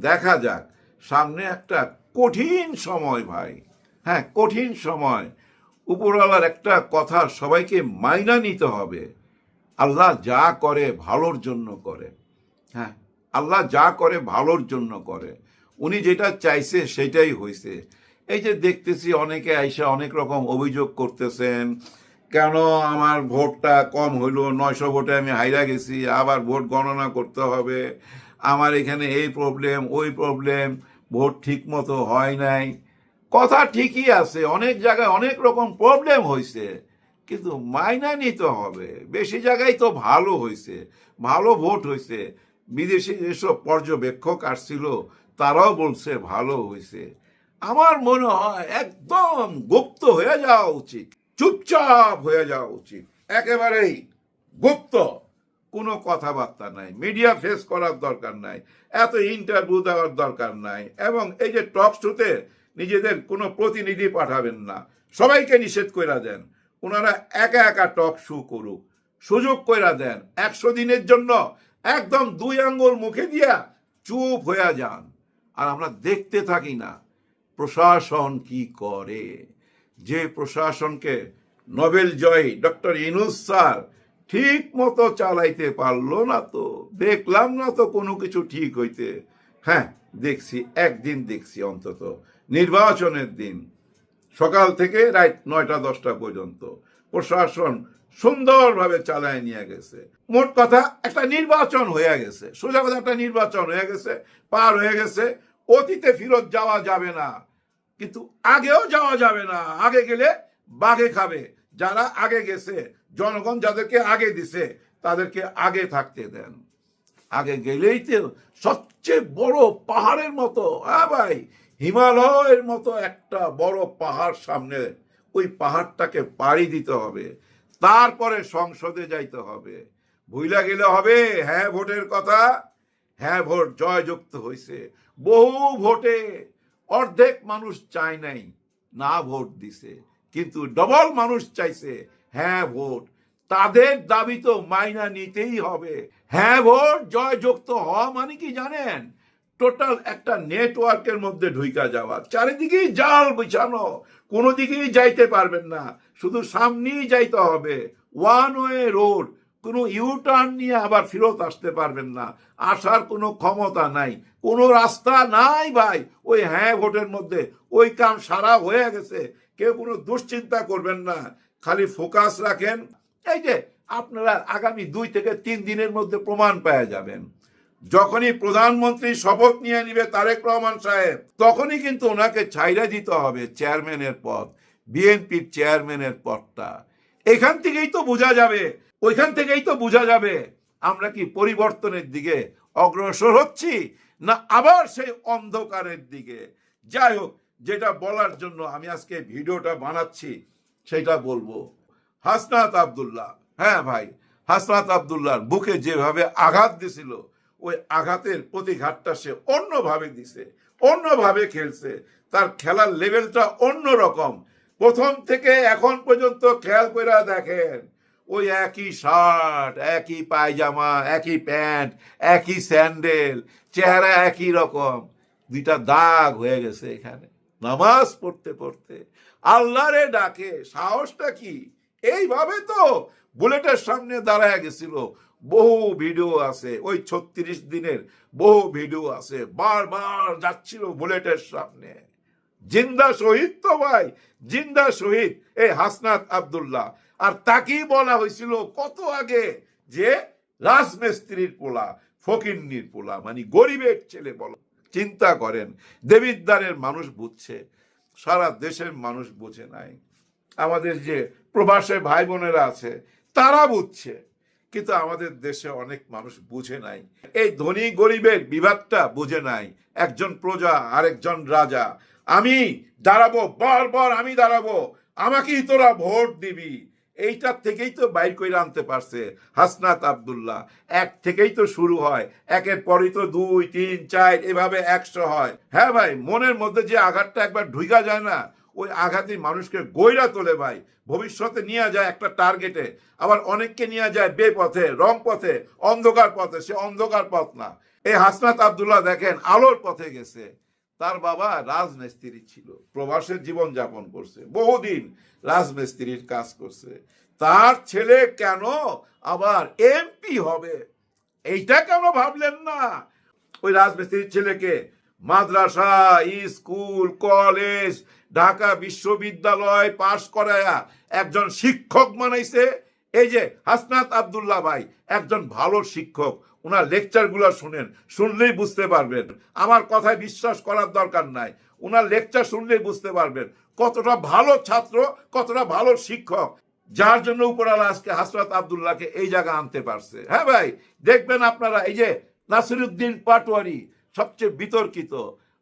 দেখা যাক। সামনে একটা কঠিন সময় ভাই। হ্যাঁ কঠিন সময়। উপরওয়ালার একটা কথা সবাইকে মাইনা নিতে হবে। আল্লাহ যা করে ভালোর জন্য করে। হ্যাঁ আল্লাহ যা করে ভালোর জন্য করে। উনি যেটা চাইছে সেটাই হয়েছে এই যে দেখতেছি অনেকে আইসা অনেক রকম অভিযোগ করতেছেন, কেন আমার ভোটটা কম হইল, নয়শো ভোটে আমি হাইরা গেছি, আবার ভোট গণনা করতে হবে। আমার এখানে এই প্রবলেম ওই প্রবলেম ভোট ঠিক মতো হয় নাই। কথা ঠিকই আছে, অনেক জায়গায় অনেক রকম প্রবলেম হয়েছে কিন্তু মাইনা নিতে হবে। বেশি জায়গায় তো ভালো হয়েছে ভালো ভোট হয়েছে বিদেশি যেসব পর্যবেক্ষক আসছিল, তারাও বলছে ভালো হয়েছে আমার মনে হয় একদম গুপ্ত হয়ে যাওয়া উচিত, চুপচাপ হয়ে যাওয়া উচিত, একেবারেই গুপ্ত। কোনো কথাবার্তা নাই। মিডিয়া ফেস করার দরকার নাই। এত ইন্টারভিউ দেওয়ার দরকার নাই। এবং এই যে টক শোতে নিজেদের কোনো প্রতিনিধি পাঠাবেন না। সবাইকে নিষেধ কইরা দেন। ওনারা একা একা টক শো করুক। সুযোগ কইরা দেন। একশো দিনের জন্য একদম দুই আঙ্গুল মুখে দিয়া চুপ হয়ে যান। আর আমরা দেখতে থাকি না। প্রশাসন কি করে? যে প্রশাসনকে নোবেল জয়ী ডক্টর ইনুস স্যার ঠিক মতো চালাইতে পারল না তো। দেখলাম না তো কোনো কিছু ঠিক হইতে। হ্যাঁ দেখছি, একদিন দেখছি অন্তত। নির্বাচনের দিন, সকাল থেকে রাত নয়টা দশটা পর্যন্ত। প্রশাসন সুন্দরভাবে চালায় নিয়ে গেছে। মোট কথা, একটা নির্বাচন হয়ে গেছে। সোজা কথা, একটা নির্বাচন হয়ে গেছে, পার হয়ে গেছে। অতীতে ফিরত যাওয়া যাবে না, কিন্তু আগেও যাওয়া যাবে না। আগে গেলে বাঘে খাবে। যারা আগে গেছে জনগণ যাদেরকে আগে দিছে, তাদেরকে আগে থাকতে দেন। আগে গেলেই তো সবচেয়ে বড় পাহাড়ের মতো হ্যাঁ ভাই? হিমালয়ের মতো একটা বড় পাহাড় সামনে ওই পাহাড়টাকে পাড়ি দিতে হবে। তারপরে সংসদে যাইতে হবে। ভুইলা গেলে হবে হ্যাঁ ভোটের কথা? হ্যাঁ ভোট জয়যুক্ত হয়েছে বহু ভোটে অর্ধেক মানুষ চায় নাই, না ভোট দিছে। কিন্তু ডবল মানুষ চাইছে হ্যাঁ ভোট। তাদের দাবি তো মাইনা নিতেই হবে। হ্যাঁ ভোট, জয়যুক্ত হওয়া মানে কি জানেন? টোটাল একটা নেটওয়ার্কের মধ্যে ঢুইকা যাওয়া। চারিদিকেই জাল বিছানো। কোনো দিকেই যাইতে পারবেন না। শুধু সামনেই যাইতে হবে। One way road. কোনো ইউটার্ন নিয়ে আবার ফেরত আসতে পারবেন না। আসার কোনো ক্ষমতা নাই। কোনো রাস্তা নাই ভাই। ওই হ্যাঁ ভোটের মধ্যে। ওই কাম সারা হয়ে গেছে। কেউ কোনো দুশ্চিন্তা করবেন না। খালি ফোকাস রাখেন। এই যে আপনারা আগামী দুই থেকে তিন দিনের মধ্যে প্রমাণ পাওয়া যাবেন। যখনই প্রধানমন্ত্রী শপথ নিয়ে নিবে তারেক রহমান সাহেব, তখনই কিন্তু ওনাকে ছাইরা দিতে হবে চেয়ারম্যানের পদ, বিএনপির চেয়ারম্যানের পদটা। এখান থেকেই তো বোঝা যাবে, ওইখান থেকেই তো বোঝা যাবে আমরা কি পরিবর্তনের দিকে অগ্রসর হচ্ছি না আবার সেই অন্ধকারের দিকে। যাই হোক, যেটা বলার জন্য আমি আজকে ভিডিওটা বানাচ্ছি সেটা বলব। হাসনাত আব্দুল্লাহ হ্যাঁ ভাই, হাসনাত আব্দুল্লাহর বুকে যেভাবে আঘাত দিছিল, ওই আঘাতের প্রতিঘাতটা সে অন্যভাবে দিছে, অন্যভাবে খেলছে। তার খেলার লেভেলটা অন্য রকম প্রথম থেকে এখন পর্যন্ত খেয়াল করে দেখেন, ওই একই শার্ট, একই পায়জামা, একই প্যান্ট, একই স্যান্ডেল, চেহারা একই রকম। দুইটা দাগ হয়ে গেছে এখানে। নামাজ পড়তে পড়তে আল্লাহরে ডাকে, সাহসটা কি? এইভাবে তো বুলেটের সামনে দাঁড়ায় গেছিল। বহু ভিডিও আছে, ওই ছত্রিশ দিনের বহু ভিডিও আছে, বারবার যাচ্ছিল বুলেটের সামনে। জিন্দা শহীদ তো ভাই, জিন্দা শহীদ, এই হাসনাত আব্দুল্লাহ। আর তাকেই বলা হয়েছিল কত আগে যে রাজমিস্ত্রির পোলা, ফকিন্নির পোলা মানে গরিবের ছেলে বলো। চিন্তা করেন। দেবিদ্বারের মানুষ বুঝছে, সারা দেশের মানুষ বুঝে নাই। আমাদের যে প্রবাসে ভাই বোনেরা আছে, তারা বুঝছে, কিন্তু আমাদের দেশে অনেক মানুষ বুঝে নাই। এই ধনী গরিবের বিভাগটা বুঝে নাই, একজন প্রজা, আরেকজন রাজা। আমি দাঁড়াবো, বারবার আমি দাঁড়াবো, আমাকেই তোরা ভোট দিবি। এইটার থেকেই তো বাইর করে আনতে পারছে, হাসনাত আব্দুল্লাহ। এক থেকেই তো শুরু হয়, একের পরই তো দুই, তিন, চার, এভাবে একশো হয়। হ্যাঁ ভাই, মনের মধ্যে যে আঘাতটা একবার ঢুকা যায় না, ওই আঘাতই মানুষকে গইরা তোলে ভাই। ভবিষ্যতে নিয়ে যায় একটা টার্গেটে আবার অনেককে নিয়ে যায় বেপথে, রং পথে, অন্ধকার পথে, সে অন্ধকার পথ না। এই হাসনাত আবদুল্লাহ দেখেন, আলোর পথে গেছে। তার বাবা রাজমিস্ত্রি ছিল প্রবাসের জীবন যাপন করছে, বহুদিন রাজমিস্ত্রির কাজ করছে। তার ছেলে কেন আবার এমপি হবে? এইটা কেন ভাবলেন না? ওই রাজমিস্ত্রির ছেলেকে মাদ্রাসা, স্কুল, কলেজ, ঢাকা বিশ্ববিদ্যালয় পাশ করায়া একজন শিক্ষক মানাইছে এই যে হাসনাত আবদুল্লাহ ভাই, একজন ভালো শিক্ষক ওনার লেকচারগুলো শুনেন, শুনলেই বুঝতে পারবেন। আমার কথায় বিশ্বাস করার দরকার নাই। ওনার লেকচার শুনলেই বুঝতে পারবেন কতটা ভালো ছাত্র, কতটা ভালো শিক্ষক। যার জন্য উপরালা আজকে হাসরাত আবদুল্লাহকে এই জায়গা আনতে পারছে। হ্যাঁ ভাই, দেখবেন আপনারা, এই যে নাসিরুদ্দিন পাটোয়ারি সবচেয়ে বিতর্কিত।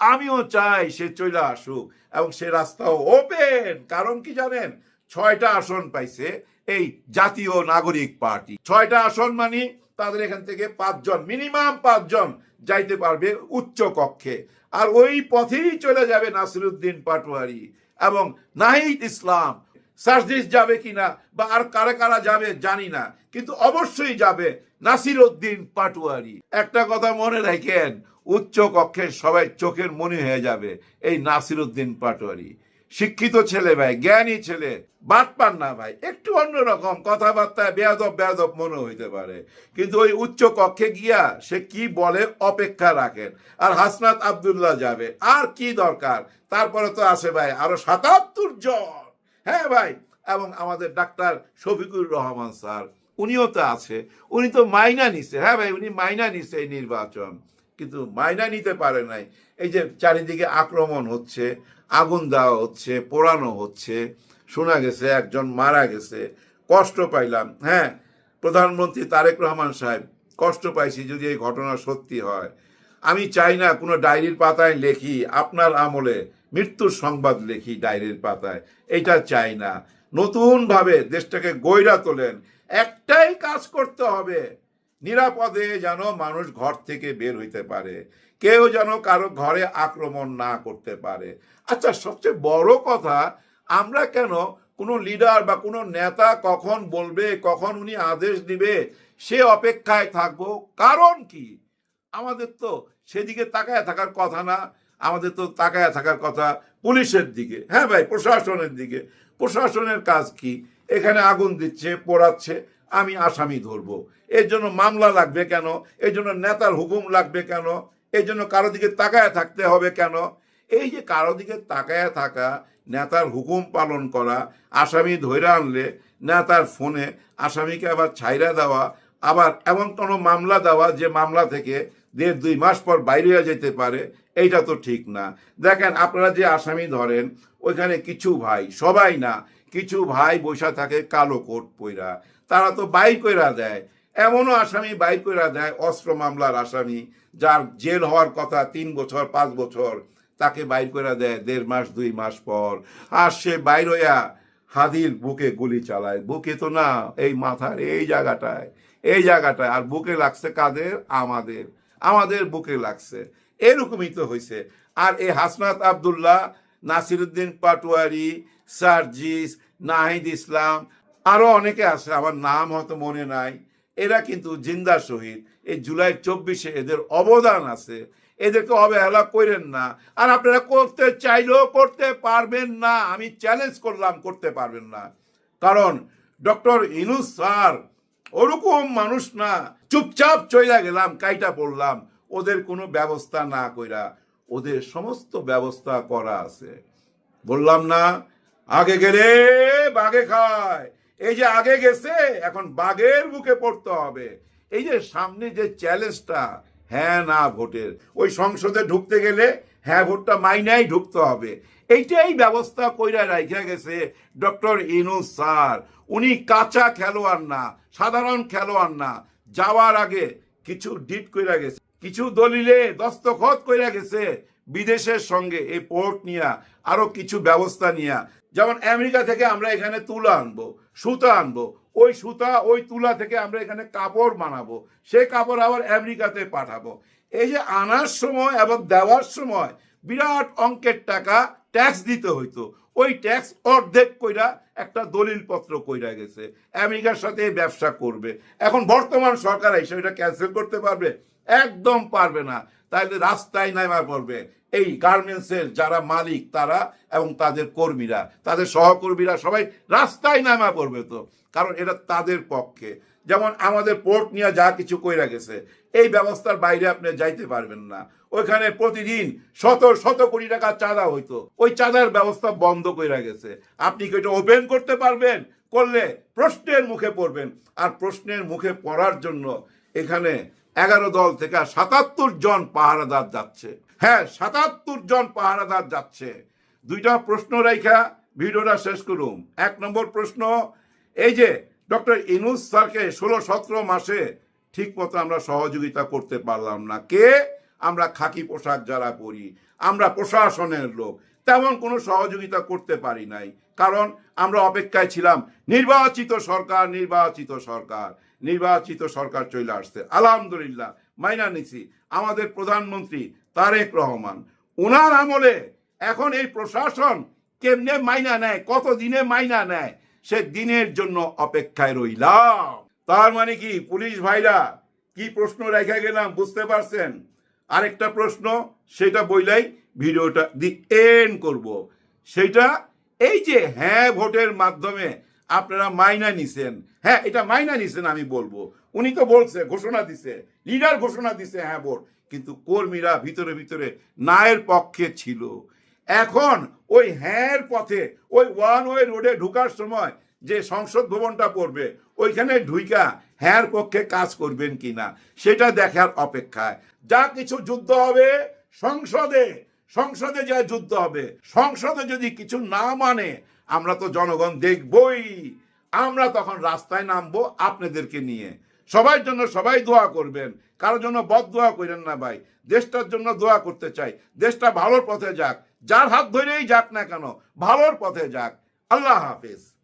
আমিও চাই সে চলে আসুক এবং সে রাস্তাও ওপেন কারণ কি জানেন? ছয়টা আসন পাইছে এই জাতীয় নাগরিক পার্টি। ছয়টা আসন মানে তাদের এখান থেকে পাঁচজন মিনিমাম পাঁচজন যাইতে পারবে উচ্চ কক্ষে। আর ওই পথেই চলে যাবে নাসিরুদ্দিন পাটোয়ারি এবং নাহিদ ইসলাম। সার্জিস যাবে কিনা বা আর কারা কারা যাবে জানি না, কিন্তু অবশ্যই যাবে নাসির উদ্দিন পাটুয়ারি। একটা কথা মনে রাখেন, উচ্চ কক্ষের সবাই চোখের মনে হয়ে যাবে এই নাসির উদ্দিন পাটুয়ারি। শিক্ষিত ছেলে ভাই, জ্ঞানী ছেলে বাদ পান না ভাই, একটু অন্যরকম কথাবার্তায় বেয়াদব বেয়াদব মনে হইতে পারে। কিন্তু ওই উচ্চ কক্ষে গিয়া সে কি বলে অপেক্ষা রাখেন। আর হাসনাত আবদুল্লাহ যাবে, আর কি দরকার? তারপরে তো আছে ভাই, আরও সাতাত্তর জন। হ্যাঁ ভাই, এবং আমাদের ডাক্তার শফিকুর রহমান স্যার, উনিও তো আছে। উনি তো মাইনা নিছে। হ্যাঁ ভাই, উনি মাইনা নিছে এই নির্বাচন। কিন্তু মাইনা নিতে পারে নাই। এই যে চারিদিকে আক্রমণ হচ্ছে আগুন দেওয়া হচ্ছে, পোড়ানো হচ্ছে, শোনা গেছে, একজন মারা গেছে, কষ্ট পাইলাম। হ্যাঁ প্রধানমন্ত্রী তারেক রহমান সাহেব, কষ্ট পাইছি যদি এই ঘটনা সত্যি হয়। আমি চাই না কোনো ডায়েরির পাতায় লেখি, আপনার আমলে মৃত্যুর সংবাদ লেখি ডায়েরির পাতায়। এটা চাই না। নতুনভাবে দেশটাকে গইরা তোলেন। একটাই কাজ করতে হবে। নিরাপদে যেন মানুষ ঘর থেকে বের হইতে পারে। কেউ যেন কারও ঘরে আক্রমণ না করতে পারে। আচ্ছা সবচেয়ে বড় কথা, আমরা কেন কোনো লিডার বা কোনো নেতা কখন বলবে, কখন উনি আদেশ দিবে, সে অপেক্ষায় থাকব? কারণ কি? আমাদের তো সেদিকে তাকায় থাকার কথা না, আমাদের তো তাকায় থাকার কথা পুলিশের দিকে। হ্যাঁ ভাই, প্রশাসনের দিকে। প্রশাসনের কাজ কি? এখানে আগুন দিচ্ছে, পোড়াচ্ছে। আমি আসামি ধরবো। এর জন্য মামলা লাগবে কেন? এর জন্য নেতার হুকুম লাগবে কেন? এর জন্য কারও দিকে তাকায় থাকতে হবে কেন? এই যে কারও দিকে তাকায় থাকা, নেতার হুকুম পালন করা, আসামি ধৈরা আনলে, নেতার ফোনে আসামিকে আবার ছাইরা দেওয়া, আবার এমন কোনো মামলা দেওয়া যে মামলা থেকে দেড় দুই মাস পর বাইরে হয়ে যেতে পারে, এইটা তো ঠিক না। দেখেন, আপনারা যে আসামি ধরেন, ওইখানে কিছু ভাই, সবাই না, কিছু ভাই বসা থাকে কালো কোট পইরা। তারা তো বাই কইরা দেয়। এমনও আসামি বাই কইরা দেয়, অস্ত্র মামলার আসামি, যার জেল হওয়ার কথা তিন বছর, পাঁচ বছর, তাকে বাইর করে দেয় দেড় মাস, দুই মাস পর। আর সে বাইর হইয়া হাদির বুকে গুলি চালায়। বুকে তো না, এই মাথার, এই জায়গাটায় এই জায়গাটায়। আর বুকে লাগছে কাদের? আমাদের। আমাদের বুকে লাগছে। এরকমই তো হয়েছে আর এই হাসনাত আবদুল্লাহ, নাসিরুদ্দিন পাটোয়ারি, সার্জিস, নাহিদ ইসলাম আরও অনেকে আছে, আমার নাম হয়তো মনে নাই। এরা কিন্তু জিন্দা শহীদ। এই জুলাই চব্বিশে এদের অবদান আছে। এদেরকে অবহেলা করেন না। আর আপনারা করতে চাইলেও করতে পারবেন না। আমি চ্যালেঞ্জ করলাম, করতে পারবেন না। কারণ ডক্টর ইনুস স্যার ওরকম মানুষ না। চুপচাপ চইলা গেলাম, কাইটা পড়লাম। ওদের কোনো ব্যবস্থা না কইরা ওদের সমস্ত ব্যবস্থা করা আছে। বললাম না, আগে গেলে বাগে খায়। এই যে আগে গেছে, এখন বাঘের বুকে পড়তে হবে। এই যে সামনে যে চ্যালেঞ্জটা হ্যাঁ না ভোটের, ওই সংসদে ঢুকতে গেলে হ্যাঁ ভোটটা মাইনাই ঢুকতে হবে। এইটাই ব্যবস্থা কইরা রাইখা গেছে ডক্টর ইনু স্যার। উনি কাঁচা খেলোয়াড় না, সাধারণ খেলোয়াড় না। যাওয়ার আগে কিছু ডিট কইরা গেছে। কিছু দলিলে দস্তখত কইরা গেছে বিদেশের সঙ্গে এই পোর্ট নিয়া, আরও কিছু ব্যবস্থা নিয়া। যেমন আমেরিকা থেকে আমরা এখানে তুলা আনব, সুতা আনব। ওই সুতা, ওই তুলা থেকে আমরা এখানে কাপড় বানাবো। সেই কাপড় আবার আমেরিকাতে পাঠাবো। এই যে আনার সময় এবং দেওয়ার সময় বিরাট অঙ্কের টাকা ট্যাক্স দিতে হইতো। ওই ট্যাক্স অর্ধেক কইরা একটা দলিল পত্র কইরা গেছে। আমেরিকার সাথে ব্যবসা করবে। এখন বর্তমান সরকার এসে এটা ক্যান্সেল করতে পারবে। একদম পারবে না। তাহলে রাস্তায় নামা পড়বে। এই গার্মেন্টসের যারা মালিক, তারা এবং তাদের কর্মীরা, তাদের সহকর্মীরা সবাই রাস্তায় নামা পড়বে তো। কারণ এটা তাদের পক্ষে। যেমন আমাদের পোর্ট নিয়ে যা কিছু কইরা গেছে, এই ব্যবস্থার বাইরে আপনি যাইতে পারবেন না। ওইখানে প্রতিদিন শত শত কোটি টাকা চাঁদা হইতো। ওই চাঁদার ব্যবস্থা বন্ধ কইরা গেছে। আপনি কি এটা ওপেন করতে পারবেন? করলে প্রশ্নের মুখে পড়বেন। আর প্রশ্নের মুখে পড়ার জন্য এখানে এগারো দল থেকে সাতাত্তর জন পাহারাদার যাচ্ছে। হ্যাঁ সাতাত্তর জন পাহারাদার যাচ্ছে। দুইটা প্রশ্ন রেখা ভিডিওটা শেষ করুন। এক নম্বর প্রশ্ন, এই যে ডক্টর ইনুস স্যারকে ষোলো সতেরো মাসে ঠিক মতো আমরা সহযোগিতা করতে পারলাম না। কে? আমরা খাকি পোশাক যারা পরি, আমরা প্রশাসনের লোক। তেমন কোনো সহযোগিতা করতে পারি নাই। কারণ আমরা অপেক্ষায় ছিলাম নির্বাচিত সরকার নির্বাচিত সরকার। নির্বাচিত সরকার চলে আসছে। আলহামদুলিল্লাহ, মাইনা নিছি। আমাদের প্রধানমন্ত্রী তারেক রহমান ওনার আমলে এখন এই প্রশাসন কেমনে মাইনা নেয় কত দিনে মাইনা নেয়, সে দিনের জন্য অপেক্ষায় রইলাম। তার মানে কি, পুলিশ ভাইরা কি প্রশ্ন রেখে গেলাম বুঝতে পারছেন? আরেকটা প্রশ্ন, সেটা বইলাই ভিডিওটা দি এন্ড করব। সেটা এই যে হ্যাঁ ভোটের মাধ্যমে আপনারা মাইনা নিছেন। হ্যাঁ এটা মাইনা নিছেন আমি বলব। উনি তো বলছে, ঘোষণা দিছে। লিডার ঘোষণা দিছে হ্যাঁ ভোট। কিন্তু কর্মীরা ভিতরে ভিতরে নায়ের পক্ষে ছিল। এখন ওই হ্যাঁর পথে, ওই ওয়ান ওয়ে রোডে ঢুকার সময় যে সংসদ ভবনটা পড়বে, ওইখানে ঢুইকা হ্যাঁর পক্ষে কাজ করবেন কিনা, সেটা দেখার অপেক্ষায়। যা কিছু যুদ্ধ হবে সংসদে সংসদে যায় যুদ্ধ হবে। সংসদে যদি কিছু না মানে আমরা তো জনগণ দেখবই। আমরা তখন রাস্তায় নামবো আপনাদেরকে নিয়ে। সবার জন্য সবাই দোয়া করবেন। কারও জন্য বদ দোয়া করেন না ভাই। দেশটার জন্য দোয়া করতে চাই। দেশটা ভালোর পথে যাক। যার হাত ধরেই যাক না কেন, ভালোর পথে যাক। আল্লাহ হাফেজ।